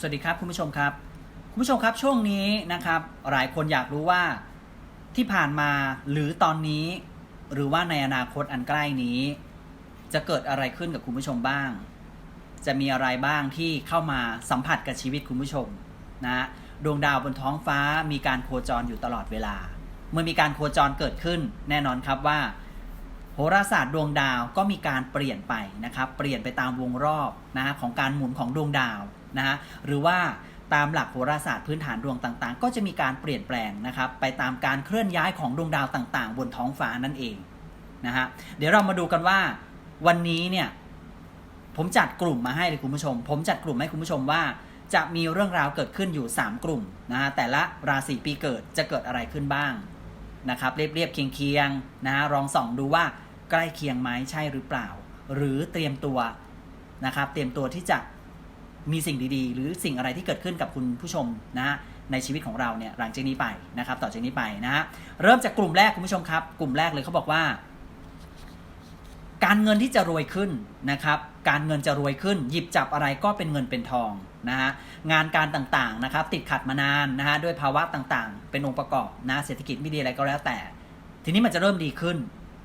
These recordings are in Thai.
สวัสดีครับคุณผู้ชมครับ คุณผู้ชมครับช่วงนี้นะครับหลายคนอยากรู้ว่าที่ผ่านมาหรือตอนนี้ หรือว่าในอนาคตอันใกล้นี้ จะเกิดอะไรขึ้นกับคุณผู้ชมบ้าง จะมีอะไรบ้างที่เข้ามาสัมผัสกับชีวิตคุณผู้ชมนะดวงดาวบนท้องฟ้ามีการโคจรอยู่ตลอดเวลา เมื่อมีการโคจรเกิดขึ้น แน่นอนครับว่า โหราศาสตร์ดวงดาวก็มีการเปลี่ยนไปนะครับ เปลี่ยนไปตามวงรอบนะฮะของการหมุนของดวงดาว นะฮะหรือว่าตามหลักโหราศาสตร์พื้นฐานดวงต่างๆ ก็จะมีการเปลี่ยนแปลงนะครับไปตามการเคลื่อนย้ายของดวงดาวต่างๆ บนท้องฟ้านั่นเองนะฮะเดี๋ยวเรามาดูกันว่าวันนี้เนี่ยผมจัดกลุ่มมาให้เลยคุณผู้ชม ผมจัดกลุ่มให้คุณผู้ชมว่า จะมีเรื่องราวเกิดขึ้นอยู่ 3 กลุ่มนะฮะแต่ละราศีปีเกิดจะเกิดอะไรขึ้นบ้างนะครับเรียบๆเคียงๆนะฮะลองส่องดูว่าใกล้เคียงไหมใช่หรือเปล่า หรือเตรียมตัวนะครับเตรียมตัวที่จะ มีสิ่งดีๆ หรือสิ่งอะไรที่เกิดขึ้นกับคุณผู้ชมนะฮะในชีวิตของเราเนี่ยหลังจากนี้ไปนะครับ ต่อจากนี้ไปนะฮะเริ่มจากกลุ่มแรกคุณผู้ชมครับ กลุ่มแรกเลยเขาบอกว่า การเงินที่จะรวยขึ้นนะครับ การเงินจะรวยขึ้น หยิบจับอะไรก็เป็นเงินเป็นทองนะฮะงานการต่างๆนะครับ ติดขัดมานานนะฮะด้วยภาวะต่างๆ เป็นองค์ประกอบนะเศรษฐกิจไม่ดีอะไรก็แล้วแต่ ทีนี้มันจะเริ่มดีขึ้น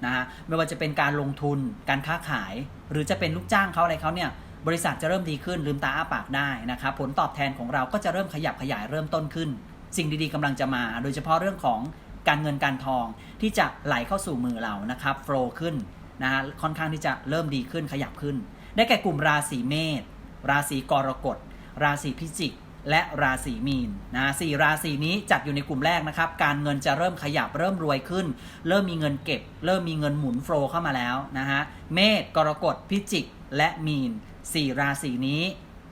นะฮะไม่ว่าจะเป็นการลงทุนการค้าขาย หรือจะเป็นลูกจ้างเขาอะไรเขาเนี่ย บริษัทจะเริ่มดีขึ้นลืมตาอ้าปากได้นะครับผลตอบแทนของเราก็จะเริ่มขยับขยายเริ่มต้นขึ้น สิ่งดีๆกำลังจะมา โดยเฉพาะเรื่องของการเงินการทองที่จะไหลเข้าสู่มือเรานะครับโฟล์ขึ้นนะฮะค่อนข้างที่จะเริ่มดีขึ้นขยับขึ้น ได้แก่กลุ่มราศีเมษราศีกรกฎ ราศีพิจิก และราศีมีนนะสี่ราศีนี้จัดอยู่ในกลุ่มแรกนะครับ การเงินจะเริ่มขยับเริ่มรวยขึ้น เริ่มมีเงินเก็บ เริ่มมีเงินหมุนโฟล์เข้ามาแล้วนะฮะเมษกรกฎพิจิก และมีน สี่ราศีนี้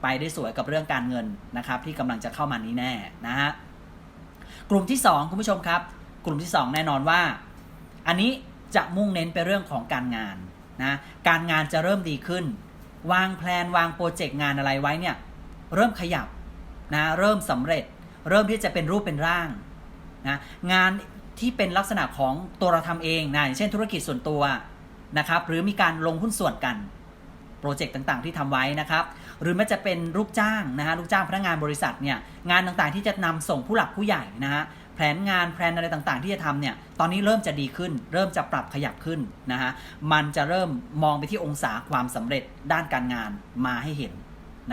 ไปได้สวยกับเรื่องการเงินนะครับ ที่กำลังจะเข้ามานี้แน่นะฮะกลุ่มที่ 2 คุณผู้ชมครับ กลุ่มที่ 2 แน่นอนว่า อันนี้จะมุ่งเน้นไปเรื่องของการงานนะการงานจะเริ่มดีขึ้น วางแผนวางโปรเจกต์งานอะไรไว้เนี่ยเริ่มขยับนะเริ่มสำเร็จ เริ่มที่จะเป็นรูปเป็นร่างนะงานที่เป็นลักษณะของตัวเราทำเองนะอย่างเช่นธุรกิจส่วนตัวนะครับหรือมีการลงหุ้นส่วนกัน โปรเจกต์ต่างๆ ที่ทำไว้นะครับ หรือแม้จะเป็นลูกจ้างนะฮะลูกจ้างพนักงานบริษัทเนี่ยงานต่างๆที่จะนำส่งผู้หลักผู้ใหญ่นะฮะแผนงานแผนอะไรต่างๆ ที่จะทำเนี่ยตอนนี้เริ่มจะดีขึ้น เริ่มจะปรับขยับขึ้นนะฮะมันจะเริ่มมองไปที่องศาความสำเร็จด้านการงานมาให้เห็น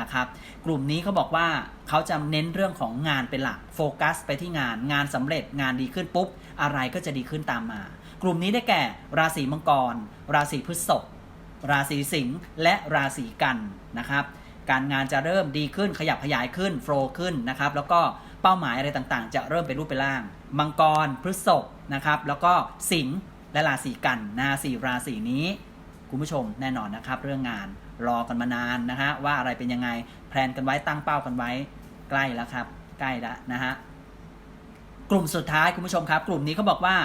นะครับกลุ่มนี้เขาบอกว่าเขาจะเน้นเรื่องของงานเป็นหลักโฟกัสไปที่งานงานสำเร็จงานดีขึ้นปุ๊บ อะไรก็จะดีขึ้นตามมา กลุ่มนี้ได้แก่ ราศีมังกร ราศีพฤษภ ราศีสิงห์และราศีกันนะครับ การงานจะเริ่มดีขึ้นขยับขยายขึ้นโฟล์ขึ้นนะครับ แล้วก็เป้าหมายอะไรต่างๆ จะเริ่มเป็นรูปเป็นร่าง มังกรพฤษภนะครับ แล้วก็สิงห์และราศีกันนะสี่ราศีนี้ คุณผู้ชมแน่นอนนะครับ เรื่องงานรอกันมานานนะฮะว่าอะไรเป็นยังไงแพลนกันไว้ตั้งเป้ากันไว้ใกล้แล้วครับ ใกล้แล้วนะฮะกลุ่มสุดท้ายคุณผู้ชมครับ กลุ่มนี้เขาบอกว่า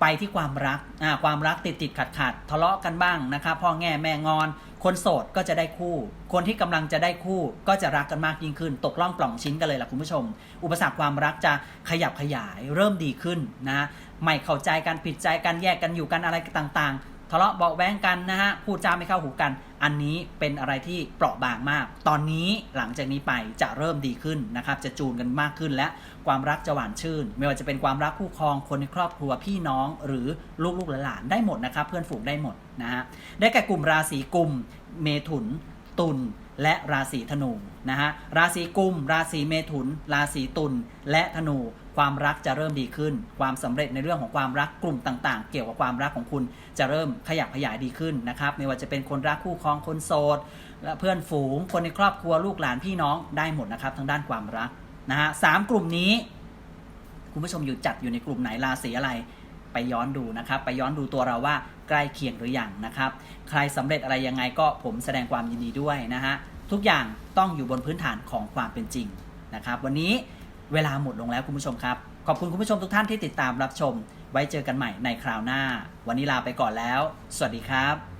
ไปที่ความรักอ่าความรักติดติดขัดขัดทะเลาะกันบ้างนะครับพ่อแง่แม่งอน คนโสดก็จะได้คู่ คนที่กำลังจะได้คู่ ก็จะรักกันมากยิ่งขึ้น ตกล่องปล่องชิ้นกันเลยล่ะคุณผู้ชม อุปสรรคความรักจะขยับขยายเริ่มดีขึ้นนะไม่เข้าใจกันผิดใจกันแยกกันอยู่กันอะไรต่างๆ ทะเลาะเบาแว้งกันนะฮะพูดจาไม่เข้าหูกัน อันนี้เป็นอะไรที่เปราะบางมาก ตอนนี้หลังจากนี้ไปจะเริ่มดีขึ้นนะครับ จะจูนกันมากขึ้นและความรักจะหวานชื่น ไม่ว่าจะเป็นความรักคู่ครองคนในครอบครัวพี่น้องหรือลูกๆหลานได้หมดนะครับ เพื่อนฝูงได้หมดนะฮะได้แก่กลุ่มราศีกุม เมถุน ตุล และราศีธนูนะฮะราศีกุม ราศีเมถุน ราศีตุลและธนูความรักจะเริ่มดีขึ้น ความสำเร็จในเรื่องของความรักกลุ่มต่างๆ เกี่ยวกับความรักของคุณจะเริ่มขยับขยายดีขึ้นนะครับไม่ว่าจะเป็นคนรักคู่ครองคนโสดและเพื่อนฝูง คนในครอบครัวลูกหลานพี่น้องได้หมดนะครับทางด้านความรักนะฮะสามกลุ่มนี้ คุณผู้ชมอยู่จัดอยู่ในกลุ่มไหนราศีอะไรไปย้อนดูนะครับ ไปย้อนดูตัวเราว่าใกล้เคียงหรือยังนะครับ ใครสำเร็จอะไรยังไงก็ผมแสดงความยินดีด้วยนะฮะ ทุกอย่างต้องอยู่บนพื้นฐานของความเป็นจริงนะครับ วันนี้เวลาหมดลงแล้วคุณผู้ชมครับ ขอบคุณคุณผู้ชมทุกท่านที่ติดตามรับชม ไว้เจอกันใหม่ในคราวหน้า วันนี้ลาไปก่อนแล้ว สวัสดีครับ